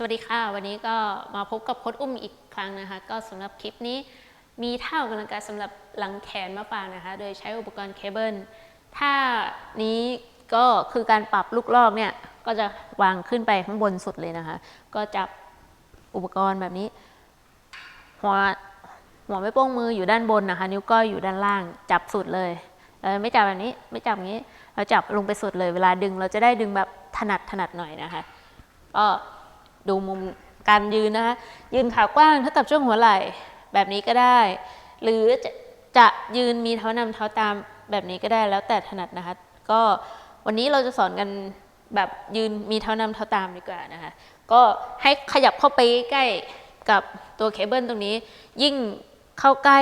สวัสดีค่ะ วันนี้ก็มาพบกับโค้ดอุ้มอีกครั้งนะคะ ก็สำหรับคลิปนี้มีท่าออกกำลังกายสำหรับหลังแขนมาฝากนะคะ โดยใช้อุปกรณ์เคเบิลท่านี้ก็คือการปรับลูกลอกเนี่ยก็จะวางขึ้นไปข้างบนสุดเลยนะคะ ก็จับอุปกรณ์แบบนี้ หัวหัวไม่โป้งมืออยู่ด้านบนนะคะ นิ้วก้อยอยู่ด้านล่างจับสุดเลยเราไม่จับแบบนี้ไม่จับอย่างนี้ เราจับลงไปสุดเลย เวลาดึงเราจะได้ดึงแบบถนัดถนัดหน่อยนะคะก็ ดูมุมการยืนนะคะยืนขากว้างเท่ากับช่วงหัวไหล่แบบนี้ก็ได้ หรือจะจะยืนมีเท้านำเท้าตามแบบนี้ก็ได้แล้วแต่ถนัดนะคะ ก็วันนี้เราจะสอนกันแบบยืนมีเท้านำเท้าตามดีกว่านะคะ ก็ให้ขยับเข้าไปใกล้กับตัวเคเบิลตรงนี้ ยิ่งเข้าใกล้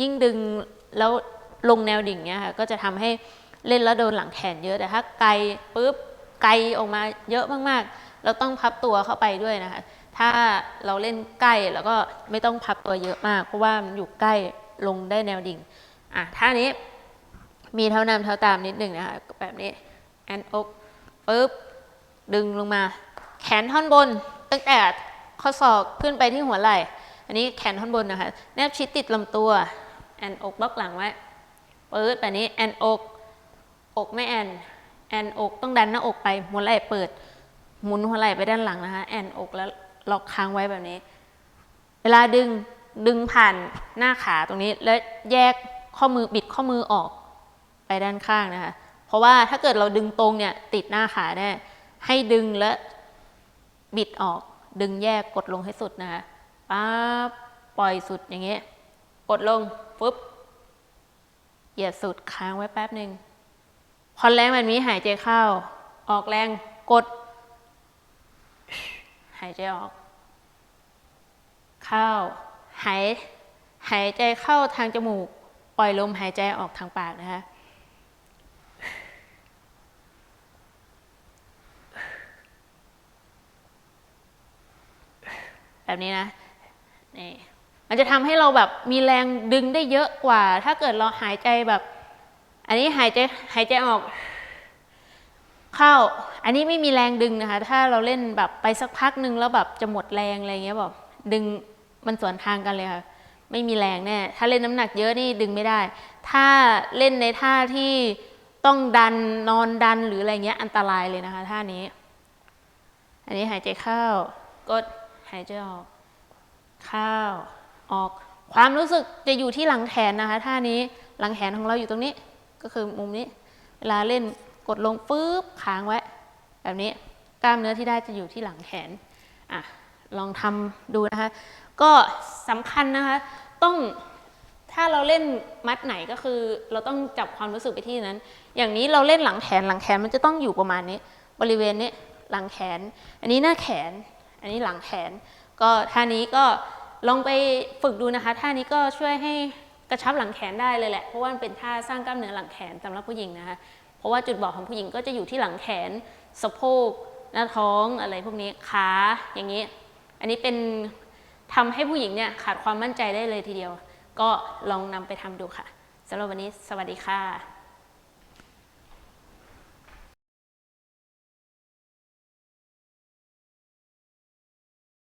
ยิ่งดึงแล้วลงแนวดิ่งเนี้ยค่ะก็จะทำให้เล่นแล้วโดนหลังแขนเยอะแต่ถ้าไกลปุ๊บไกลออกมาเยอะมากๆ เราต้องพับตัวเข้าไปด้วยนะคะ ถ้าเราเล่นใกล้แล้วก็ไม่ต้องพับตัวเยอะมาก เพราะว่ามันอยู่ใกล้ลงได้แนวดิ่งอะท่านี้มีเท้านำเท้าตามนิดหนึ่งนะคะแบบนี้แอนอกปุ๊บดึงลงมา แขนท่อนบนตั้งแต่ข้อศอกขึ้นไปที่หัวไหล่ อันนี้แขนท่อนบนนะคะ แนบชิดติดลำตัว แอนอกบล็อกหลังไว้ปื๊ดแบบนี้แอนอก อกไม่แอน แอนอกต้องดันหน้าอกไปหัวไหล่เปิด หมุนหัวไหล่ไปด้านหลังนะคะ แอนอกแล้วล็อกค้างไว้แบบนี้ เวลาดึงดึงผ่านหน้าขาตรงนี้แล้วแยกข้อมือบิดข้อมือออกไปด้านข้างนะคะ เพราะว่าถ้าเกิดเราดึงตรงเนี่ยติดหน้าขาแน่ให้ดึงและบิดออก ดึงแยกกดลงให้สุดนะคะป๊าบปล่อยสุดอย่างเงี้ยกดลงปุ๊บเหยียดสุดค้างไว้แป๊บหนึ่งพอแรงแบบนี้หายใจเข้า ออกแรงกดายใจออก เข้า หาย หายใจเข้าทางจมูก ปล่อยลมหายใจออกทางปากนะคะแบบนี้นะนี่มันจะทำให้เราแบบมีแรงดึงได้เยอะกว่า ถ้าเกิดเราหายใจแบบ อันนี้หายใจหายใจออก เข้า อันนี้ไม่มีแรงดึงนะคะ ถ้าเราเล่นแบบไปสักพักหนึ่งแล้วแบบจะหมดแรงอะไรเงี้ยแบบดึงมันสวนทางกันเลยค่ะ ไม่มีแรงแน่ ถ้าเล่นน้ำหนักเยอะนี่ดึงไม่ได้ ถ้าเล่นในท่าที่ต้องดันนอนดันหรืออะไรเงี้ยอันตรายเลยนะคะท่านี้ อันนี้หายใจเข้ากดหายใจออก เข้าออก ความรู้สึกจะอยู่ที่หลังแขนนะคะท่านี้หลังแขนของเราอยู่ตรงนี้ ก็คือมุมนี้ เวลาเล่น กดลงฟืบค้างไว้ แบบนี้กล้ามเนื้อที่ได้จะอยู่ที่หลังแขนอะลองทำดูนะคะ ก็สำคัญนะคะ ต้องถ้าเราเล่นมัดไหนก็คือ เราต้องจับความรู้สึกไปที่นั้น อย่างนี้เราเล่นหลังแขนหลังแขนมันจะต้องอยู่ประมาณนี้ บริเวณนี้หลังแขน อันนี้หน้าแขน อันนี้หลังแขน ก็ท่านี้ก็ลองไปฝึกดูนะคะท่านี้ก็ช่วยให้กระชับหลังแขนได้เลยแหละเพราะว่ามันเป็นท่าสร้างกล้ามเนื้อหลังแขนสำหรับผู้หญิงนะคะ ราะว่าจุดบอดของผู้หญิงก็จะอยู่ที่หลังแขนสะโพกหน้าท้องอะไรพวกนี้ขาอย่างนี้ อันนี้เป็นทำให้ผู้หญิงเนี่ยขาดความมั่นใจได้เลยทีเดียว ก็ลองนำไปทำดูค่ะสำหรับวันนี้สวัสดีค่ะ